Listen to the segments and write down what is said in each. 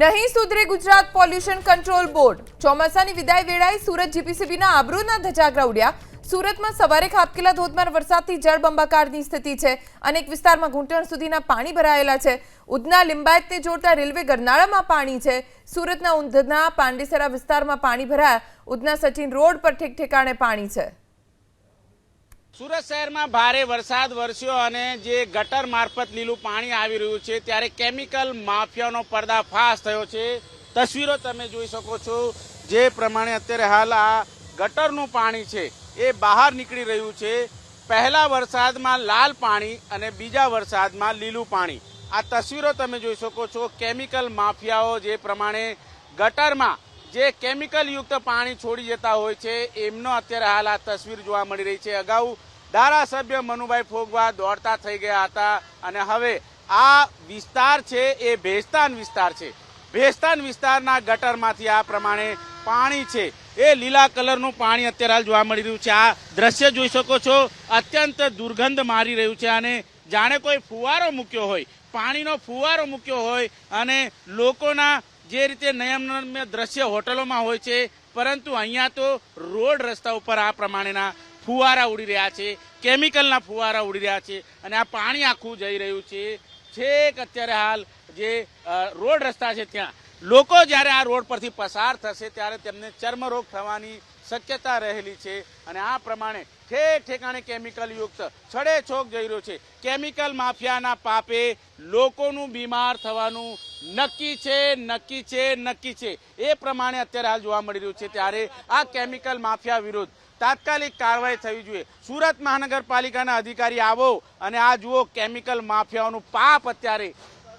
નહીં સુધરે Gujarat pollution control board ચોમાસાની વિદાય વેળાએ સુરત જીપીસીબીના આબરૂના ધજાગરા ઉડ્યા સુરતમાં સવારે ખાબકેલા ધોધમાર વરસાદથી જળબંબાકારની સ્થિતિ છે. અનેક વિસ્તારમાં ઘૂંટણ સુધીના પાણી ભરાયેલા છે. ઉધના લિંબાયતને જોડતા રેલવે ગરનાળામાં પાણી છે. સુરતના ઉધના, પાંડેસરા વિસ્તારમાં પાણી ભરાયા. ઉધના સચિન રોડ પર ઠેક ઠેકાણે પાણી છે. સુરત શહેરમાં ભારે વરસાદ વરસ્યો અને જે ગટર મારફત લીલું પાણી આવી રહ્યું છે, ત્યારે કેમિકલ માફિયાનો પર્દાફાશ થયો છે. તસવીરો તમે જોઈ શકો છો, જે પ્રમાણે અત્યારે હાલ આ ગટરનું પાણી છે, એ બહાર નીકળી રહ્યું છે. પહેલા વરસાદમાં લાલ પાણી અને બીજા વરસાદમાં લીલું પાણી. આ તસવીરો તમે જોઈ શકો છો, કેમિકલ માફિયાઓ જે પ્રમાણે ગટરમાં જે કેમિકલયુક્ત પાણી છોડી જતા હોય છે, એમનો અત્યારે હાલ આ તસવીર જોવા મળી રહી છે. અગાઉ ધારાસભ્ય મનુભાઈ ફોગવા દોડતા થઈ ગયા હતા અને હવે આ વિસ્તાર છે એ ભેસ્તાન વિસ્તાર છે. ભેસ્તાન વિસ્તારના ગટરમાંથી આ પ્રમાણે પાણી છે. એ લીલા કલરનું પાણી અત્યારે હાલ જોવા મળી રહ્યું છે. આ દ્રશ્ય જોઈ શકો છો. અત્યંત દુર્ગંધ મારી રહ્યું છે અને જાણે કોઈ ફુવારો મૂક્યો હોય, પાણીનો ફુવારો મૂક્યો હોય અને લોકોના જે રીતે નયનરમ્ય દ્રશ્ય હોટલોમાં હોય છે, પરંતુ અહીંયા તો રોડ રસ્તા ઉપર આ પ્રમાણેના ફુવારા ઉડી રહ્યા છે, કેમિકલના ફુવારા ઉડી રહ્યા છે અને આ પાણી આખું જઈ રહ્યું છે. છેક અત્યારે હાલ જે રોડ રસ્તા છે ત્યાં. લોકો જ્યારે આ રોડ પરથી પસાર થશે ત્યારે તેમને ચર્મરોગ થવાની શક્યતા રહેલી છે અને આ પ્રમાણે ઠેક ઠેકાણે કેમિકલ યુક્ત છડે છોક જઈ રહ્યો છે. કેમિકલ માફિયાના પાપે લોકોનું બીમાર થવાનું નક્કી છે નક્કી છે નક્કી છે. એ પ્રમાણે અત્યારે હાલ જોવા મળી રહ્યું છે ત્યારે આ કેમિકલ માફિયા વિરુદ્ધ તાત્કાલિક કાર્યવાહી થવી જોઈએ. સુરત મહાનગરપાલિકાના અધિકારી આવો અને આ જુઓ કેમિકલ માફિયાઓનું પાપ અત્યારે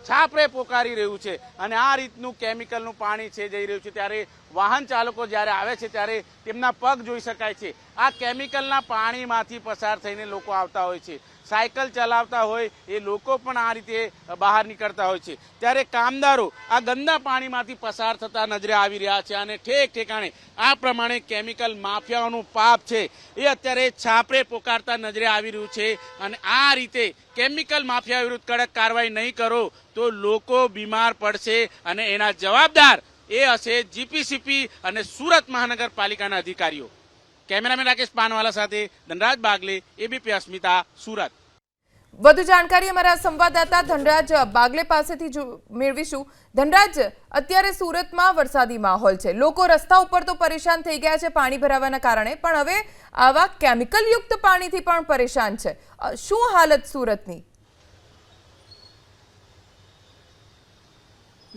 છાપરે પોકારી રહ્યું છે અને આ રીતનું કેમિકલનું પાણી છે, જઈ રહ્યું છે. ત્યારે વાહન ચાલકો જ્યારે આવે છે ત્યારે તેમના પગ જોઈ શકાય છે. આ કેમિકલના પાણીમાંથી પસાર થઈને લોકો આવતા હોય છે. સાયકલ ચલાવતા હોય એ લોકો પણ આ રીતે બહાર નીકળતા હોય છે. ત્યારે કામદારો આ ગંદા પાણીમાંથી પસાર થતા નજરે આવી રહ્યા છે અને ઠેક ઠેકાણે આ પ્રમાણે કેમિકલ માફિયાઓનું પાપ છે એ અત્યારે છાપરે પોકારતા નજરે આવી રહ્યું છે અને આ રીતે કેમિકલ માફિયા વિરુદ્ધ કડક કાર્યવાહી નહીં કરો તો લોકો બીમાર પડશે અને એના જવાબદાર એ હશે જીપીસીપી અને સુરત મહાનગરપાલિકાના અધિકારીઓ. કેમેરામેન રાકેશ પાનવાલા સાથે ધનરાજ બાગલે, એબીપી અસ્મિતા, સુરત. વધુ જાણકારી અમારા સંવાદદાતા ધનરાજ બાગલે પાસેથી મેળવીશું. ધનરાજ, અત્યારે સુરતમાં વરસાદી માહોલ છે. લોકો રસ્તા ઉપર તો પરેશાન થઈ ગયા છે પાણી ભરાવાના કારણે, પણ હવે આવા કેમિકલ યુક્ત પાણીથી પણ પરેશાન છે. શું હાલત સુરતની?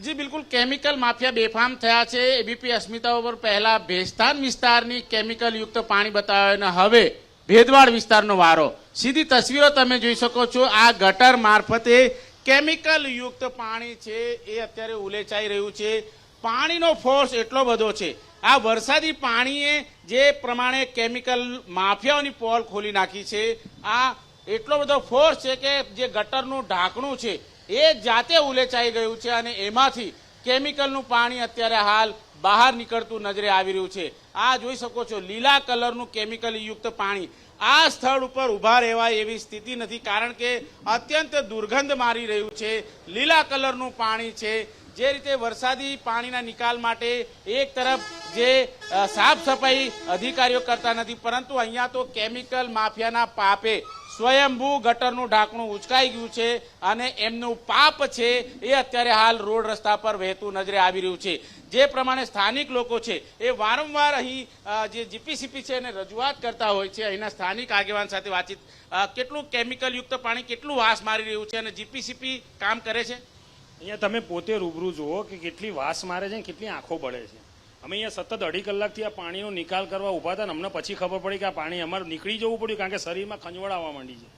જી, બિલકુલ. કેમિકલ માફિયા બેફામ થયા છે. એબીપી અસ્મિતા ઉપર પહેલા ભેસ્તાન વિસ્તારની કેમિકલ યુક્ત પાણી બતાવ્યું અને હવે ભેદવાડ વિસ્તારનો વારો. સીધી તસવીરો તમે જોઈ શકો છો. આ ગટર મારફતે કેમિકલ યુક્ત પાણી છે એ અત્યારે ઉલેચાઈ રહ્યું છે. પાણીનો ફોર્સ એટલો બધો છે. આ વરસાદી પાણીએ જે પ્રમાણે કેમિકલ માફિયાઓની પોલ ખોલી નાખી છે. આ એટલો બધો ફોર્સ છે કે જે ગટરનું ઢાંકણું છે, એ જાતે ઉલેચાઈ ગયું છે અને એમાંથી કેમિકલનું પાણી અત્યારે હાલ બહાર નીકળતું નજરે આવી રહ્યું છે. આ જોઈ શકો છો, લીલા કલરનું કેમિકલ યુક્ત પાણી. આ સ્થળ ઉપર ઊભા રહેવાય એવી સ્થિતિ નથી, કારણ કે અત્યંત દુર્ગંધ મારી રહ્યું છે. લીલા કલરનું પાણી છે. જે રીતે વરસાદી પાણીના નિકાલ માટે એક તરફ જે સાફ સફાઈ અધિકારીઓ કરતા નથી, પરંતુ અહીંયા તો કેમિકલ માફિયાના પાપે સ્વયંભૂ ગટરનું ઢાંકણું ઉચકાઈ ગયું છે અને એમનું પાપ છે એ અત્યારે હાલ રોડ રસ્તા પર વહેતું નજરે આવી રહ્યું છે. જે પ્રમાણે સ્થાનિક લોકો છે એ વારંવાર અહીં જે જીપીસીપી છે એને રજૂઆત કરતા હોય છે, અહીંના સ્થાનિક આગેવાન સાથે વાતચીત કેટલું કેમિકલયુક્ત પાણી, કેટલું વાસ મારી રહ્યું છે અને જીપીસીપી કામ કરે છે? અહીંયા તમે પોતે રૂબરૂ જુઓ કે કેટલી વાસ મારે છે કેટલી આંખો બળે છે. અમે અહીંયા સતત અઢી કલાકથી આ પાણીનો નિકાલ કરવા ઊભા હતા અમને પછી ખબર પડી કે આ પાણી અમારે નીકળી જવું પડ્યું કારણ કે શરીરમાં ખંજવડ આવવા માંડી છે.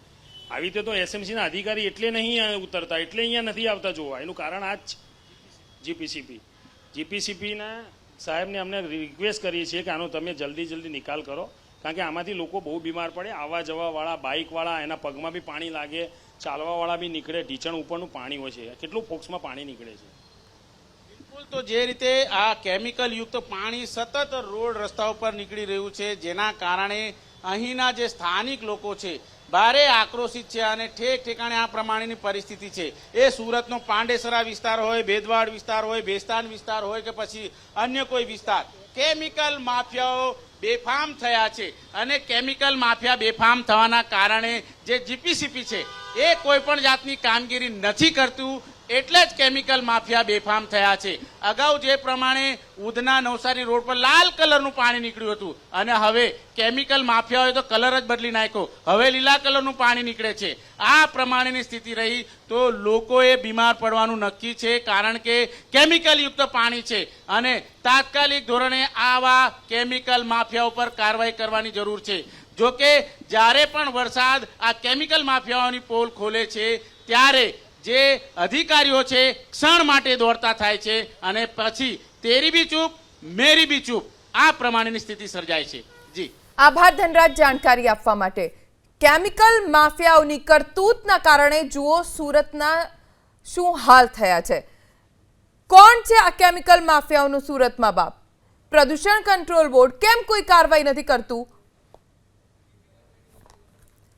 આવી રીતે તો એસએમસીના અધિકારી એટલે નહીં ઉતરતા, એટલે અહીંયા નથી આવતા જોવા. એનું કારણ આ જ છે જીપીસીપી. જીપીસીપીના સાહેબને અમને રિક્વેસ્ટ કરીએ છીએ કે આનો તમે જલ્દી જલ્દી નિકાલ કરો. કારણ કે આમાંથી લોકો બહુ બીમાર પડે આવવા જવાવાળા બાઇકવાળા, એના પગમાં બી પાણી લાગે, ચાલવાવાળા બી નીકળે, ઢીચણ ઉપરનું પાણી હોય છે. કેટલું ફોક્સમાં પાણી નીકળે છે. તો જે રીતે આ કેમિકલ યુક્ત પાણી સતત રોડ રસ્તા ઉપર નીકળી રહ્યું છે, જેના કારણે અહીંના જે સ્થાનિક લોકો છે, ભારે આક્રોશિત છે અને ઠેક ઠેકાણે આ પ્રમાણેની પરિસ્થિતિ છે. એ સુરતનો પાંડેસરા વિસ્તાર હોય, ભેદવાડ વિસ્તાર હોય, ભેસ્તાન વિસ્તાર હોય કે પછી અન્ય કોઈ વિસ્તાર, કેમિકલ માફિયાઓ બેફામ થયા છે અને કેમિકલ માફિયા બેફામ થવાના કારણે જે જીપીસીપી છે, એ કોઈ પણ જાતની કામગીરી નથી કરતું એટલે જ કેમિકલ માફિયા બેફામ થયા છે. અગાઉ જે પ્રમાણે ઉધના નવસારી રોડ પર લાલ કલરનું પાણી નીકળ્યું હતું અને હવે કેમિકલ માફિયા હોય તો કલર જ બદલી નાખ્યો. હવે લીલા કલરનું પાણી નીકળે છે. આ પ્રમાણેની સ્થિતિ રહી તો લોકોએ બીમાર પડવાનું નક્કી છે કારણ કે કેમિકલયુક્ત પાણી છે અને તાત્કાલિક ધોરણે આવા કેમિકલ માફિયા ઉપર કાર્યવાહી કરવાની જરૂર છે. જોકે જ્યારે પણ વરસાદ આ કેમિકલ માફિયાઓની પોલ ખોલે છે, ત્યારે જે અધિકારીઓ છે, ક્ષણ માટે દોડતા થાય છે અને પછી તેરી બી ચૂપ, મેરી બી ચૂપ, આ પ્રમાણેની સ્થિતિ સર્જાય છે. જી. આભાર ધનરાજ જાણકારી આપવા માટે. કેમિકલ માફિયાઓની કરતૂતના કારણે જુઓ સુરતના શું હાલ થયા છે. કોણ છે આ કેમિકલ માફિયાઓનું સુરતમાં બાપ? પ્રદૂષણ કંટ્રોલ બોર્ડ કેમ કોઈ કાર્યવાહી નથી કરતું?